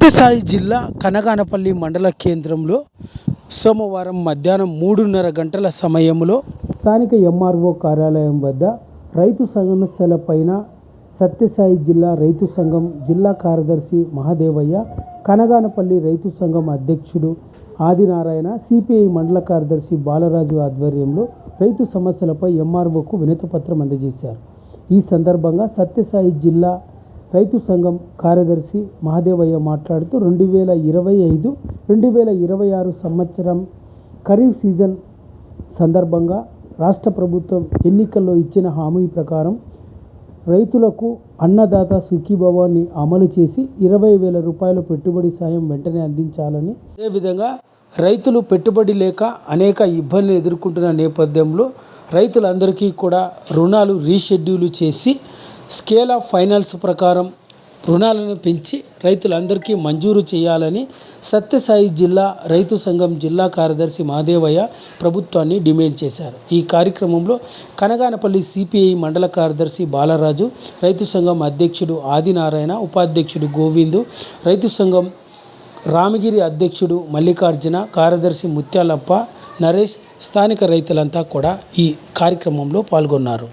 సత్యసాయి జిల్లా కనగానపల్లి మండల కేంద్రంలో సోమవారం మధ్యాహ్నం మూడున్నర గంటల సమయంలో స్థానిక ఎంఆర్ఓ కార్యాలయం వద్ద రైతు సమస్యలపైన సత్యసాయి జిల్లా రైతు సంఘం జిల్లా కార్యదర్శి మహాదేవయ్య కనగానపల్లి రైతు సంఘం అధ్యక్షుడు ఆదినారాయణ సిపిఐ మండల కార్యదర్శి బాలరాజు ఆధ్వర్యంలో రైతు సమస్యలపై ఎంఆర్ఓకు వినతిపత్రం అందజేశారు. ఈ సందర్భంగా సత్యసాయి జిల్లా రైతు సంఘం కార్యదర్శి మహాదేవయ్య మాట్లాడుతూ రెండు వేల ఇరవై ఐదు రెండు వేల ఇరవై ఆరు సంవత్సరం ఖరీఫ్ సీజన్ సందర్భంగా రాష్ట్ర ప్రభుత్వం ఎన్నికల్లో ఇచ్చిన హామీ ప్రకారం రైతులకు అన్నదాత సుఖీభవాన్ని అమలు చేసి ఇరవై వేల రూపాయల పెట్టుబడి సాయం వెంటనే అందించాలని అదేవిధంగా రైతులు పెట్టుబడి లేక అనేక ఇబ్బందులు ఎదుర్కొంటున్న నేపథ్యంలో రైతులందరికీ కూడా రుణాలు రీషెడ్యూల్ చేసి స్కేల్ ఆఫ్ ఫైనాన్స్ ప్రకారం రుణాలను పెంచి రైతులందరికీ మంజూరు చేయాలని సత్యసాయి జిల్లా రైతు సంఘం జిల్లా కార్యదర్శి మహాదేవయ్య ప్రభుత్వాన్ని డిమాండ్ చేశారు. ఈ కార్యక్రమంలో కనగానపల్లి సిపిఐ మండల కార్యదర్శి బాలరాజు రైతు సంఘం అధ్యక్షుడు ఆదినారాయణ ఉపాధ్యక్షుడు గోవిందు రైతు సంఘం రామగిరి అధ్యక్షుడు మల్లికార్జున కార్యదర్శి ముత్యాలప్ప నరేష్ స్థానిక రైతులంతా కూడా ఈ కార్యక్రమంలో పాల్గొన్నారు.